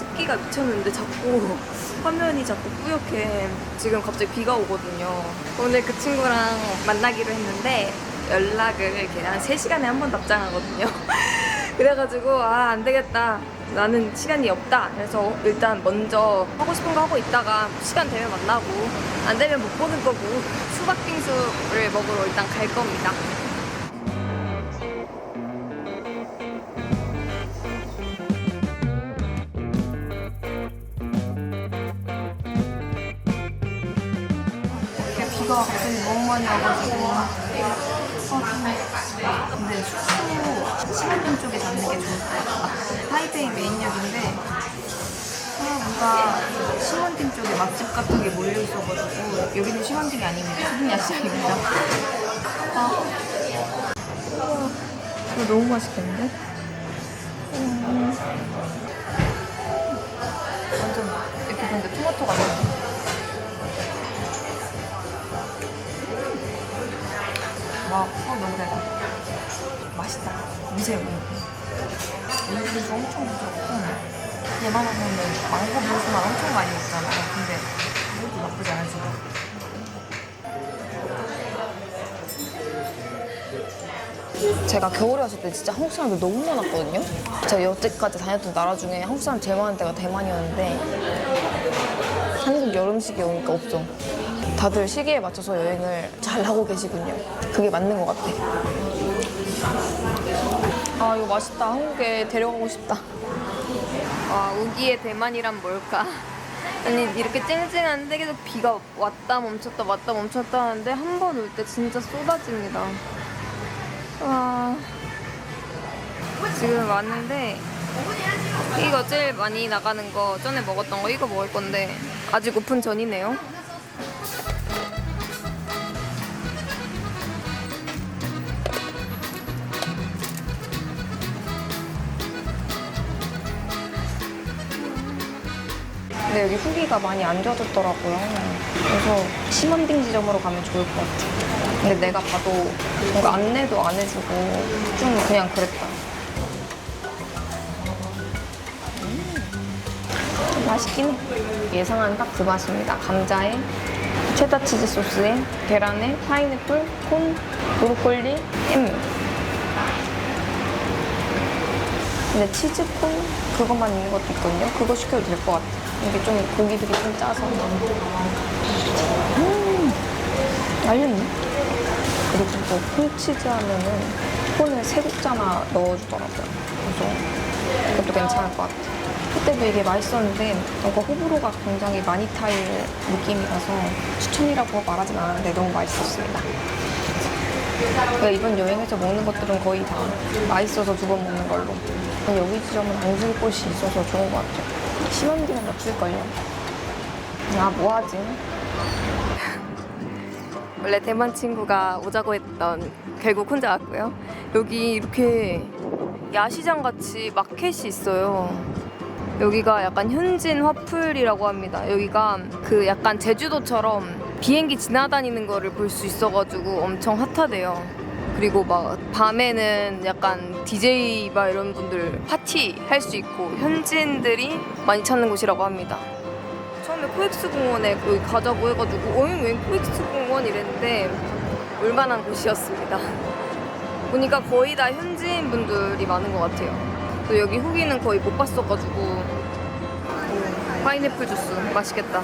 습기가 미쳤는데 자꾸 화면이 자꾸 뿌옇게 지금 갑자기 비가 오거든요. 오늘 그 친구랑 만나기로 했는데 연락을 한 3시간에 한 번 답장하거든요. 그래가지고 아 안 되겠다. 나는 시간이 없다. 그래서 일단 먼저 하고 싶은 거 하고 있다가 시간 되면 만나고 안 되면 못 보는 거고 수박 빙수를 먹으러 일단 갈 겁니다. 비가 갑자기 너무 많이 와가지고 아, 근데 숙소 시간점 쪽에 잡는 게 좋을 것 같아 타이베이 메인역인데 아, 뭔가 시원딩 쪽에 맛집 같은 게 몰려 있어가지고 여기는 시원딩이 아닙니다 수분야 시장입니다 아, 아, 이거 너무 맛있겠는데? 음. 완전 이렇게 근데 토마토가 와, 어, 너무 달다. 맛있다. 미세요. 우유도 엄청 부드럽고 얘만 하면은 망고 무스만 엄청 많이 먹잖아요. 근데 이것도 나쁘지 않아 지금. 제가 겨울에 왔을 때 진짜 한국 사람들 너무 많았거든요. 제가 여태까지 다녔던 나라 중에 한국 사람 제일 많은 데가 대만이었는데 한국 여름식이 오니까 없어. 다들 시기에 맞춰서 여행을 잘 하고 계시군요. 그게 맞는 것 같아. 아 이거 맛있다. 한국에 데려가고 싶다. 와 우기의 대만이란 뭘까? 아니 이렇게 쨍쨍한데 계속 비가 왔다 멈췄다 왔다 멈췄다 하는데 한 번 올 때 진짜 쏟아집니다. 와 지금 왔는데 이거 제일 많이 나가는 거 전에 먹었던 거 이거 먹을 건데 아직 오픈 전이네요. 근데 여기 후기가 많이 안 좋아졌더라고요. 그래서 심원딩 지점으로 가면 좋을 것 같아. 근데 내가 봐도 뭔가 안내도 안 해주고 좀 그냥 그랬다. 음, 맛있긴 해. 예상한 딱 그 맛입니다. 감자에 체다 치즈 소스에 계란에 파인애플, 콘, 브로콜리, 햄. 근데 치즈콘 그것만 있는 것도 있거든요. 그거 시켜도 될 것 같아. 이게 좀 고기들이 좀 짜서. 음, 알렸네. 그리고 또 콘치즈 하면은 콘을 세 국자나 넣어주더라고요. 그래서 그것도 괜찮을 것 같아. 그때도 이게 맛있었는데 뭔가 호불호가 굉장히 많이 타일 느낌이라서 추천이라고 말하진 않았는데 너무 맛있었습니다. 그러니까 이번 여행에서 먹는 것들은 거의 다 맛있어서 두 번 먹는 걸로. 여기 지점은 안줄 곳이 있어서 좋은 것 같아요. 시원기는 없을걸요. 아, 뭐하지? 원래 대만 친구가 오자고 했던 결국 혼자 왔고요. 여기 이렇게 야시장 같이 마켓이 있어요. 여기가 약간 현진 화풀이라고 합니다. 여기가 그 약간 제주도처럼 비행기 지나다니는 거를 볼 수 있어가지고 엄청 핫하대요. 그리고 막 밤에는 약간 DJ 막 이런 분들 파티 할 수 있고 현지인들이 많이 찾는 곳이라고 합니다. 처음에 코엑스 공원에 여기 가자고 해가지고 어잉 왜 코엑스 공원 이랬는데 올만한 곳이었습니다. 보니까 거의 다 현지인 분들이 많은 것 같아요. 또 여기 후기는 거의 못 봤어가지고 오, 파인애플 주스 맛있겠다.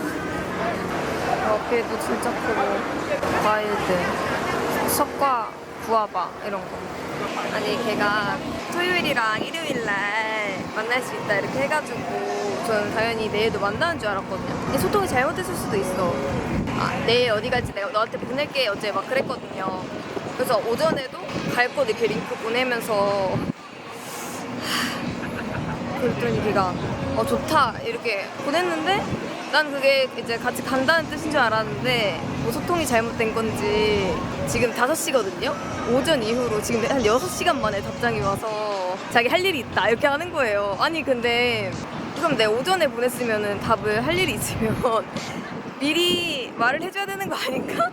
옆에도 진짜 크고 과일들 석과 구아바 이런 거. 아니 걔가 토요일이랑 일요일날 만날 수 있다 이렇게 해가지고 저는 당연히 내일도 만나는 줄 알았거든요. 소통이 잘못됐을 수도 있어. 아, 내일 어디 갈지 내가 너한테 보낼게 어제 막 그랬거든요. 그래서 오전에도 갈 곳 이렇게 링크 보내면서 하, 그랬더니 걔가 어 좋다 이렇게 보냈는데 난 그게 이제 같이 간다는 뜻인 줄 알았는데 뭐 소통이 잘못된 건지 지금 5시거든요? 오전 이후로 지금 한 6시간 만에 답장이 와서 자기 할 일이 있다 이렇게 하는 거예요 아니 근데 그럼 내 오전에 보냈으면은 답을 할 일이 있으면 미리 말을 해줘야 되는 거 아닌가?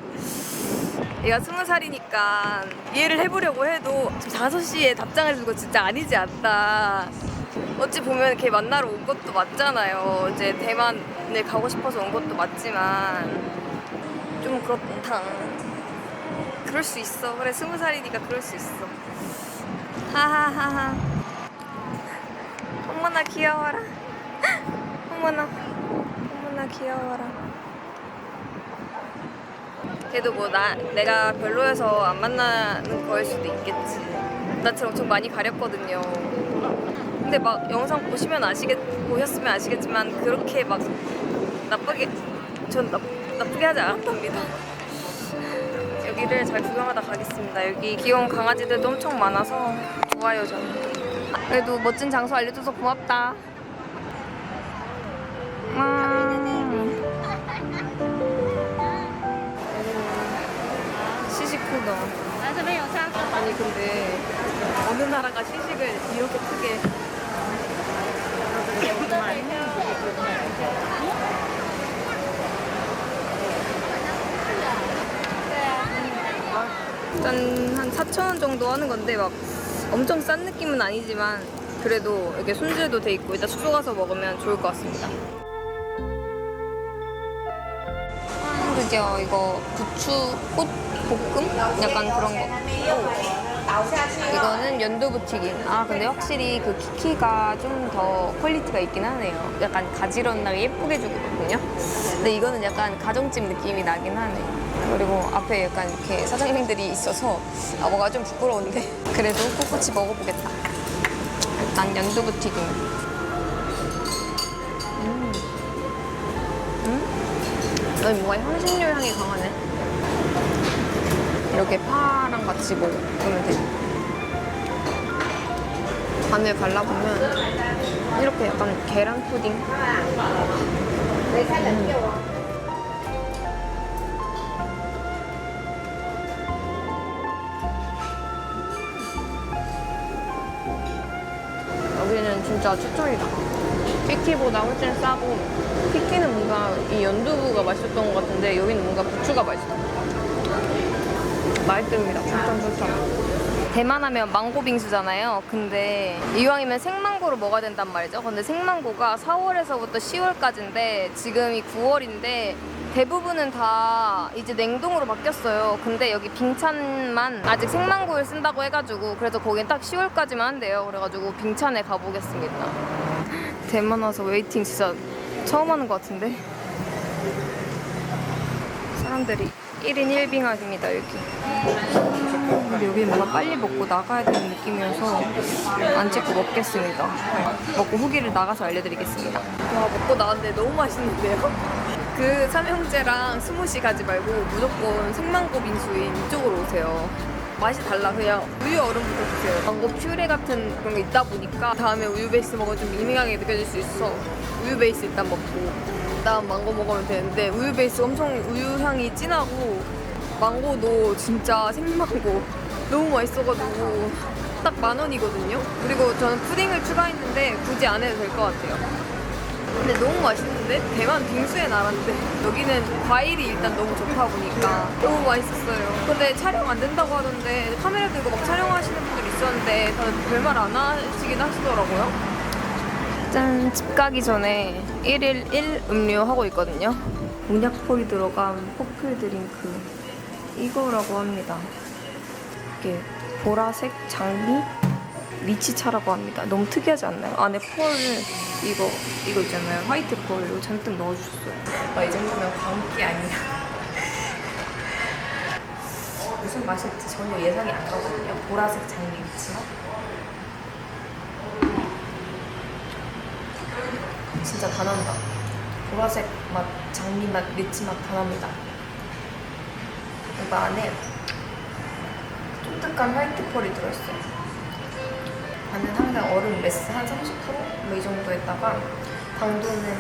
얘가 스무 살이니까 이해를 해보려고 해도 지금 5시에 답장을 주고 진짜 아니지 않다 어찌 보면 걔 만나러 온 것도 맞잖아요. 이제 대만을 가고 싶어서 온 것도 맞지만 좀 그렇다. 그럴 수 있어. 그래 스무 살이니까 그럴 수 있어. 하하하하. 어머나 귀여워라. 어머나. 어머나 귀여워라. 걔도 뭐 나 내가 별로여서 안 만나는 거일 수도 있겠지. 나처럼 엄청 많이 가렸거든요. 근데 막 영상 보시면 아시겠 보셨으면 아시겠지만 그렇게 막 나쁘게 전 나, 나쁘게 하지 않았답니다. 여기를 잘 구경하다 가겠습니다. 여기 귀여운 강아지들도 엄청 많아서 좋아요 저는. 그래도 멋진 장소 알려줘서 고맙다. 음. 시시코너. 아니 근데 어느 나라가 시식을 이렇게 크게 정말 짠 한 4천 원 정도 하는 건데 막 엄청 싼 느낌은 아니지만 그래도 이렇게 손질도 돼 있고 이따 숙소 가서 먹으면 좋을 것 같습니다. 아, 그죠 이거 부추 꽃 볶음 약간 그런 거. 이거는 연두부튀김. 아 근데 확실히 그 키키가 좀 더 퀄리티가 있긴 하네요. 약간 가지런하게 예쁘게 주거든요. 근데 이거는 약간 가정집 느낌이 나긴 하네. 그리고 앞에 약간 이렇게 사장님들이 있어서 아 뭔가 좀 부끄러운데 그래도 꿋꿋이 먹어보겠다. 일단 연두부 튀김. 음. 음? 아니 뭔가 향신료 향이 강하네. 이렇게 파랑 같이 먹으면 돼. 반을 발라보면 이렇게 약간 계란 푸딩. 음. 진짜 추천이다. 피키보다 훨씬 싸고 피키는 뭔가 이 연두부가 맛있었던 것 같은데 여기는 뭔가 부추가 맛있어. 맛있습니다. 추천 추천. 대만 하면 망고 빙수잖아요. 근데 이왕이면 생망고를 먹어야 된단 말이죠. 근데 생망고가 4월에서부터 10월까지인데 지금이 9월인데 대부분은 다 이제 냉동으로 바뀌었어요. 근데 여기 빙찬만 아직 생망고를 쓴다고 해가지고 그래서 거긴 딱 10월까지만 한대요. 그래가지고 빙찬에 가보겠습니다. 대만 와서 웨이팅 진짜 처음 하는 것 같은데 사람들이 1인 1빙하기입니다 여기 근데 여기 뭔가 빨리 먹고 나가야 되는 느낌이어서 안 찍고 먹겠습니다 먹고 후기를 나가서 알려드리겠습니다 와 먹고 나왔는데 너무 맛있는데요? 그 삼형제랑 스무시 가지 말고 무조건 생망고 빙수인 이쪽으로 오세요. 맛이 달라 그냥 우유 얼음부터 드세요. 망고 퓨레 같은 그런 게 있다 보니까 다음에 우유 베이스 먹으면 좀 밍밍하게 느껴질 수 있어 우유 베이스 일단 먹고 그다음 망고 먹으면 되는데 우유 베이스 엄청 우유 향이 진하고 망고도 진짜 생망고 너무 맛있어가지고 딱 만 원이거든요. 그리고 저는 푸딩을 추가했는데 굳이 안 해도 될 것 같아요 근데 너무 맛있는데? 대만 빙수의 나라인데. 여기는 과일이 일단 너무 좋다 보니까 너무 맛있었어요. 근데 촬영 안 된다고 하던데 카메라 들고 막 촬영하시는 분들 있었는데 다들 별말 안 하시긴 하시더라고요. 짠! 집 가기 전에 1일 1 음료 하고 있거든요. 곤약폴이 들어간 포클 드링크. 이거라고 합니다. 이게 보라색 장미 리치차라고 합니다. 너무 특이하지 않나요? 안에 펄 이거 이거 있잖아요. 화이트 펄 이거 잔뜩 넣어주셨어요. 아, 이 정도면 광기 아니야. 무슨 맛일지 전혀 예상이 안 가거든요. 보라색 장미 리치맛. 진짜 다 난다. 보라색 맛, 장미 맛, 리치 맛다 납니다. 이거 안에 쫀득한 화이트 펄이 들어있어요. 반은 항상 얼음 메스 한 30%? 뭐 이 정도 했다가 당도는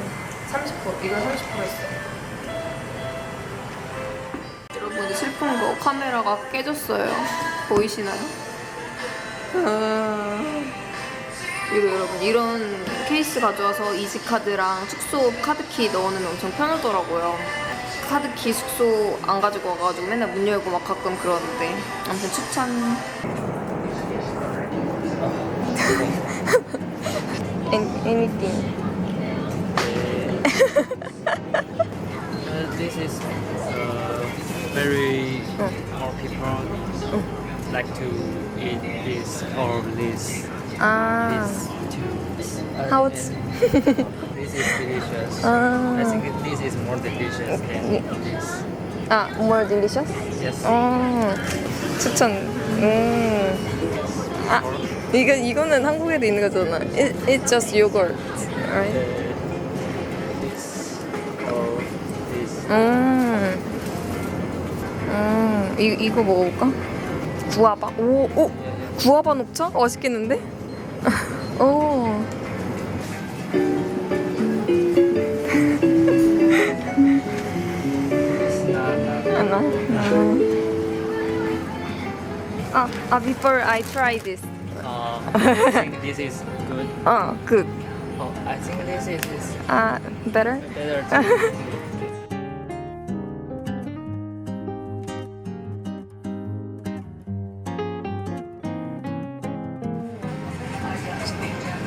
30% 이건 30% 했어요. 여러분 슬픈 거 카메라가 깨졌어요. 보이시나요? 음... 그리고 여러분 이런 케이스 가져와서 이지카드랑 숙소 카드키 넣어놓으면 엄청 편하더라고요. 카드키 숙소 안 가지고 와가지고 맨날 문 열고 막 가끔 그러는데. 아무튼 추천 An- anything. Uh, this is uh, very more people like to eat this or this. 아, This too. Uh, How it's- and this is delicious. I 아, think this is more delicious than this. 아, more delicious? Yes. 어, 추천. 음. 아, 이거 이거는 한국에도 있는 거잖아. It, it's just yogurt, Uh, right? 음. 음, 이 이거 먹어볼까? 구아바. 오, 오, 구아바 녹차? 맛있겠는데? 오. 하나. 아, 아, before I try this. Uh, I think this is good. 아, good. Oh, I think this is, is 아, better? better too.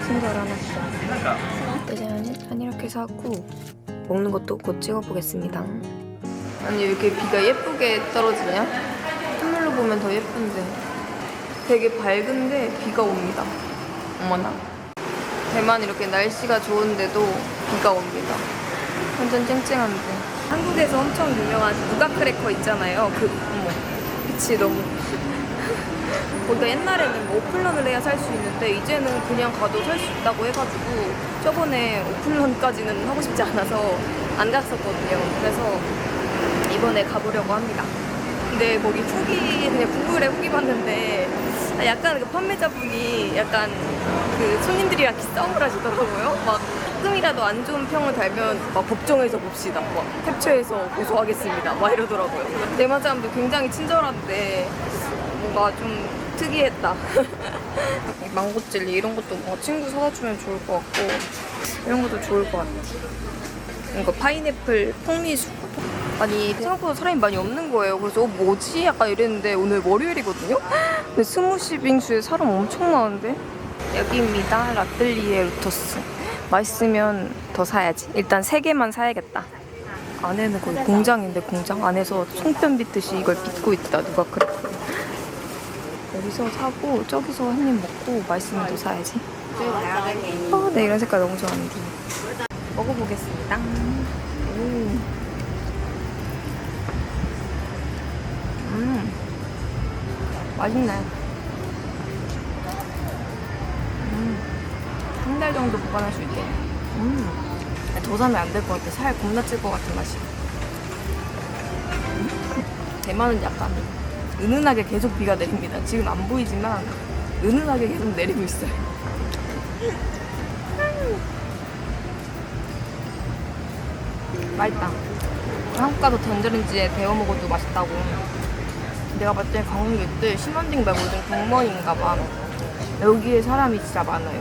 친절 하나. 짜잔, 이렇게 사고 먹는 것도 곧 찍어보겠습니다. 아니 왜 이렇게 비가 예쁘게 떨어지냐? 하늘로 보면 더 예쁜데 되게 밝은데 비가 옵니다. 어머나. 대만 이렇게 날씨가 좋은데도 비가 옵니다. 완전 쨍쨍한데. 한국에서 엄청 유명한 누가 크래커 있잖아요. 그 어머 빛이 너무 거기가 옛날에는 뭐 오픈런을 해야 살 수 있는데 이제는 그냥 가도 살 수 있다고 해가지고 저번에 오픈런까지는 하고 싶지 않아서 안 갔었거든요. 그래서 이번에 가보려고 합니다. 근데 거기 후기 그냥 구글에 후기 봤는데 아, 약간 그 판매자분이 약간 그 손님들이랑 기싸움을 하시더라고요. 막 조금이라도 안 좋은 평을 달면 막 법정에서 봅시다. 막 캡처해서 고소하겠습니다. 막 이러더라고요. 대만 사람들 굉장히 친절한데 뭔가 좀 특이했다. 이 망고 젤리 이런 것도 뭔가 친구 사다 주면 좋을 것 같고 이런 것도 좋을 것 같아. 이거 파인애플 폭리수. 아니 생각보다 사람이 많이 없는 거예요. 그래서 어, 뭐지? 약간 이랬는데 오늘 월요일이거든요. 근데 스무시 빙수에 사람 엄청 많은데 여기입니다. 라틀리에 루터스. 맛있으면 더 사야지. 일단 세 개만 사야겠다. 안에는 거의 공장인데 공장 안에서 송편 빚듯이 이걸 빚고 있다. 누가 그래? 여기서 사고 저기서 한 입 먹고 맛있으면 더 사야지. 아, 네 이런 색깔 너무 좋아하는데. 먹어보겠습니다. 오. 음, 맛있네. 음, 한 달 정도 보관할 수 있게. 음, 더 사면 안될 것 같아. 살 겁나 찔 것 같은 맛이. 음, 대만은 약간 은은하게 계속 비가 내립니다. 지금 안 보이지만 은은하게 계속 내리고 있어요. 맛있다. 한국 가서 전자레인지에 데워 먹어도 맛있다고. 내가 봤을 때 관광객들 신원딩 말고 요즘 공무원인가 봐. 여기에 사람이 진짜 많아요.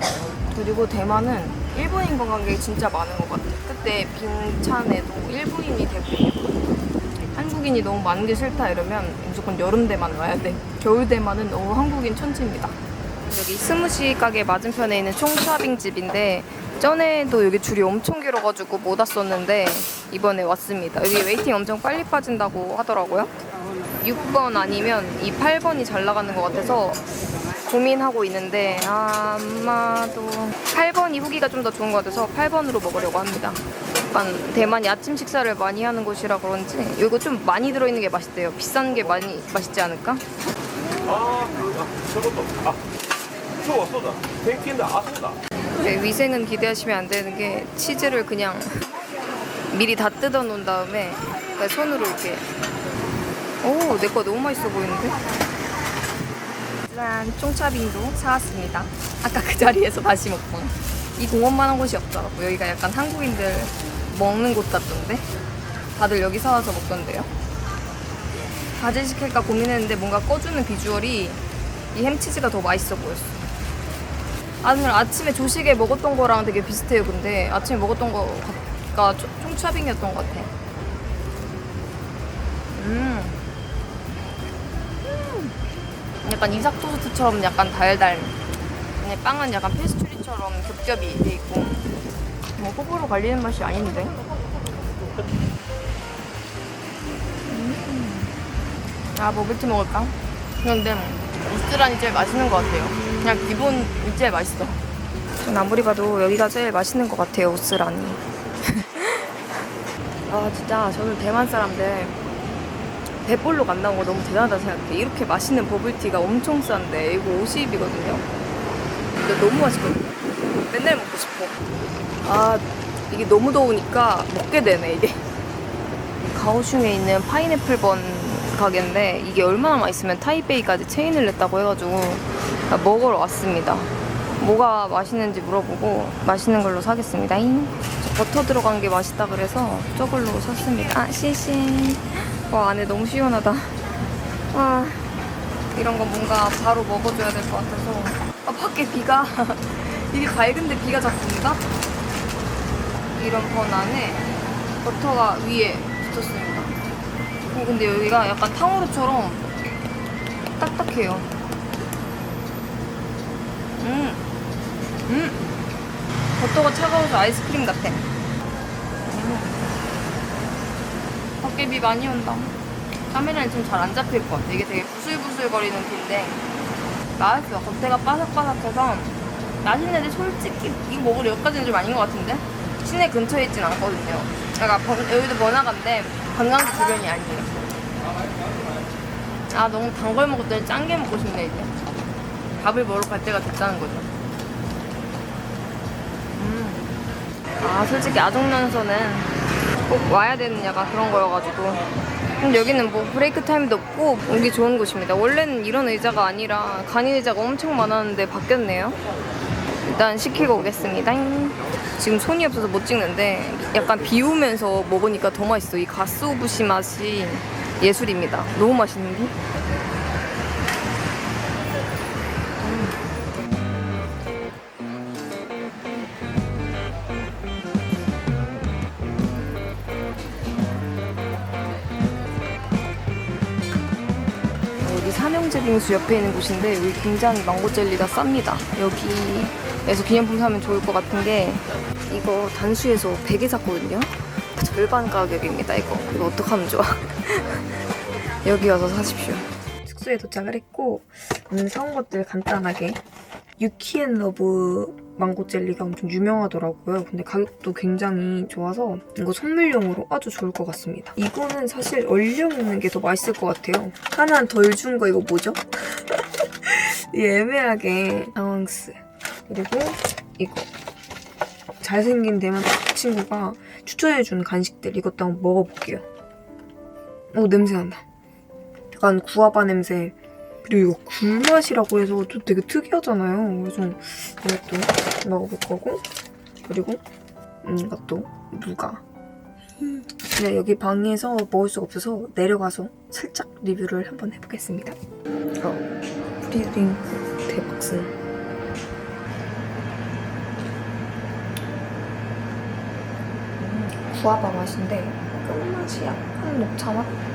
그리고 대만은 일본인 관광객이 진짜 많은 것 같아. 그때 빙찬에도 일본인이 대부분이고 한국인이 너무 많은 게 싫다 이러면 무조건 여름 대만 와야 돼. 겨울 대만은 너무 한국인 천지입니다. 여기 스무시 가게 맞은편에 있는 총샤빙 집인데 전에도 여기 줄이 엄청 길어가지고 못 왔었는데 이번에 왔습니다. 여기 웨이팅 엄청 빨리 빠진다고 하더라고요. 6번 아니면 이 8번이 잘 나가는 것 같아서 고민하고 있는데 아마도 8번이 후기가 좀 더 좋은 것 같아서 8번으로 먹으려고 합니다. 약간 대만이 아침 식사를 많이 하는 곳이라 그런지 이거 좀 많이 들어있는 게 맛있대요. 비싼 게 많이 맛있지 않을까? 아, 저것도 아, 소다 소다, 백인데 아 소다. 네, 위생은 기대하시면 안 되는 게 치즈를 그냥 미리 다 뜯어 놓은 다음에 손으로 이렇게 오, 내 거 너무 맛있어 보이는데? 짠, 총차빙도 사왔습니다. 아까 그 자리에서 다시 먹고 이 공원만한 곳이 없더라고. 여기가 약간 한국인들 먹는 곳 같던데? 다들 여기 사와서 먹던데요? 바질 시킬까 고민했는데 뭔가 꺼주는 비주얼이 이 햄치즈가 더 맛있어 보였어. 아, 오늘 아침에 조식에 먹었던 거랑 되게 비슷해요. 근데 아침에 먹었던 거가 초- 총차빙이었던 것 같아. 음. 음. 약간 이삭 토스트처럼 약간 달달. 근데 빵은 약간 페스츄리처럼 겹겹이 돼 있고 뭐 호불호 갈리는 맛이 아닌데 음. 아 버블티 먹을까? 근데 우스란이 제일 맛있는 것 같아요 그냥 기본이 제일 맛있어 전 아무리 봐도 여기가 제일 맛있는 것 같아요 우스란이 아 진짜 저는 대만 사람들 배볼로 간다는 거 너무 대단하다 생각해. 이렇게 맛있는 버블티가 엄청 싼데 이거 50이거든요. 근데 너무 맛있거든요. 맨날 먹고 싶어. 아 이게 너무 더우니까 먹게 되네 이게. 가오슝에 있는 파인애플 번 가게인데 이게 얼마나 맛있으면 타이베이까지 체인을 냈다고 해가지고 아, 먹으러 왔습니다. 뭐가 맛있는지 물어보고 맛있는 걸로 사겠습니다. 버터 들어간 게 맛있다 그래서 저걸로 샀습니다. 아, 씨씨. 와, 안에 너무 시원하다. 아, 이런 거 뭔가 바로 먹어줘야 될 것 같아서. 아, 밖에 비가. 이게 밝은데 비가 자꾸 온다? 이런 번 안에 버터가 위에 붙었습니다. 어, 근데 여기가 약간 탕후루처럼 딱딱해요. 음, 음. 버터가 차가워서 아이스크림 같아. 밖에 비 많이 온다. 카메라는 지금 잘 안 잡힐 것 같아. 이게 되게 부슬부슬거리는 비인데 맛있어. 겉에가 바삭바삭해서 맛있는데 솔직히 이거 먹으러 여기까지는 좀 아닌 것 같은데? 시내 근처에 있진 않거든요. 그러니까 번- 여기도 번화가인데 관광지 주변이 아니에요. 아 너무 단 걸 먹었더니 짠 게 먹고 싶네 이제. 밥을 먹으러 갈 때가 됐다는 거죠. 음. 아 솔직히 아동연서는 꼭 와야 되는 약간 그런 거여가지고. 근데 여기는 뭐 브레이크 타임도 없고 오기 좋은 곳입니다. 원래는 이런 의자가 아니라 간이 의자가 엄청 많았는데 바뀌었네요. 일단 시키고 오겠습니다. 지금 손이 없어서 못 찍는데 약간 비우면서 먹으니까 더 맛있어. 이 가스 오부시 맛이 예술입니다. 너무 맛있는데? 삼형제 빙수 옆에 있는 곳인데 여기 굉장히 망고 젤리가 쌉니다. 여기에서 기념품 사면 좋을 것 같은 게 이거 단수에서 100에 샀거든요. 절반 가격입니다. 이거 이거 어떡하면 좋아? 여기 와서 사십시오. 숙소에 도착을 했고 오늘 사온 것들 간단하게 유키앤러브 망고 젤리가 엄청 유명하더라고요. 근데 가격도 굉장히 좋아서 이거 선물용으로 아주 좋을 것 같습니다. 이거는 사실 얼려 먹는 게 더 맛있을 것 같아요. 하나 덜 준 거 이거 뭐죠? 이 애매하게 아왕스 그리고 이거 잘생긴 대만 친구가 추천해준 간식들 이것도 한번 먹어볼게요. 오 냄새 난다. 약간 구아바 냄새 그리고 이거 굴맛이라고 해서 또 되게 특이하잖아요. 그래서 이것도 먹어볼 거고 그리고 음, 이것도 누가 네, 여기 방에서 먹을 수가 없어서 내려가서 살짝 리뷰를 한번 해보겠습니다. 어, 프리드링 대박스. 음, 구아바 맛인데 끝맛이 약간 녹차 맛?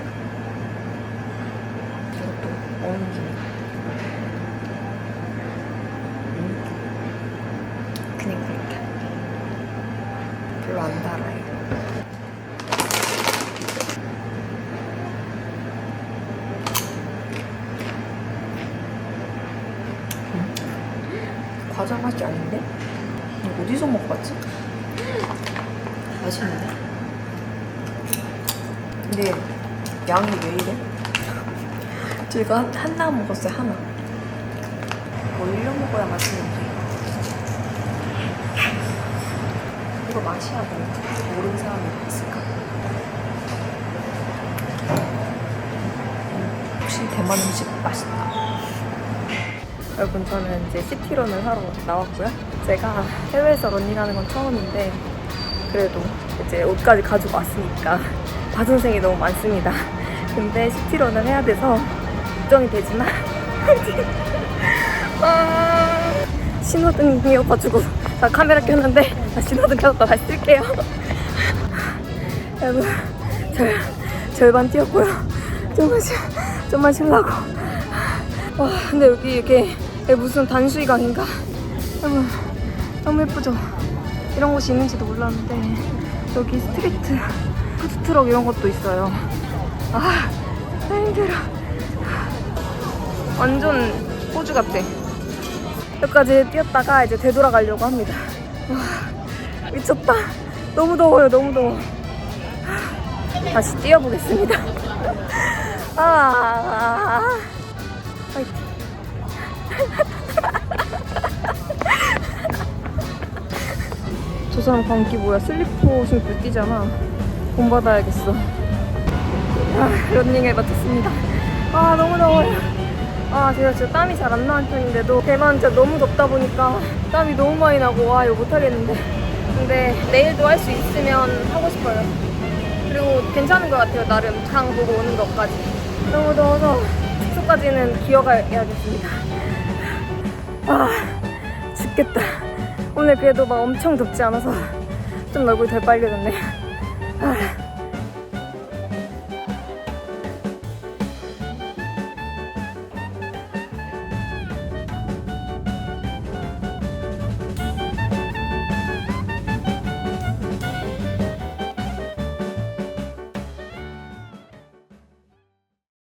김에 음. 그냥 그렇게 별로 안 달아요. 과자 맛이 아닌데? 어디서 먹어봤지? 맛있는데? 근데 양이 왜 이래? 제가 한- 하나 먹었어요, 하나. 올려 먹어야 맛있는데. 이거 맛이야, 뭐. 모르는 사람이 있을까? 혹시 대만 음식 맛있다. 여러분 저는 이제 시티런을 하러 나왔고요. 제가 해외에서 런닝하는 건 처음인데 그래도 이제 옷까지 가지고 왔으니까 바순생이 너무 많습니다. 근데 시티런을 해야 돼서 걱정이 되지만! 아, 신호등이어가지고 나 카메라 켰는데 나 신호등 켜졌다 다시 쓸게요. 여러분 절, 절반 뛰었고요. 좀만 쉬, 좀만 쉬려고. 와 근데 여기 여기 무슨 단수이강인가? 여러분 너무 예쁘죠? 이런 곳이 있는지도 몰랐는데 여기 스트리트 푸드트럭 이런 것도 있어요. 아, 힘들어. 완전 호주 같아. 여기까지 뛰었다가 이제 되돌아가려고 합니다. 와, 미쳤다. 너무 더워요, 너무 더워. 다시 뛰어보겠습니다. 아, 아, 아. 화이팅. 저 사람 광기 뭐야? 슬리퍼 신고 뛰잖아. 돈 받아야겠어. 아, 런닝을 마쳤습니다. 아, 너무 더워요. 아, 제가 진짜 땀이 잘 안 나는 편인데도 대만 진짜 너무 덥다 보니까 땀이 너무 많이 나고 와, 이거 못하겠는데. 근데 내일도 할 수 있으면 하고 싶어요. 그리고 괜찮은 것 같아요. 나름 장 보고 오는 것까지. 너무 더워서 숙소까지는 기어가야겠습니다. 아, 죽겠다. 오늘 그래도 막 엄청 덥지 않아서 좀 얼굴이 덜 빨개졌네. 아,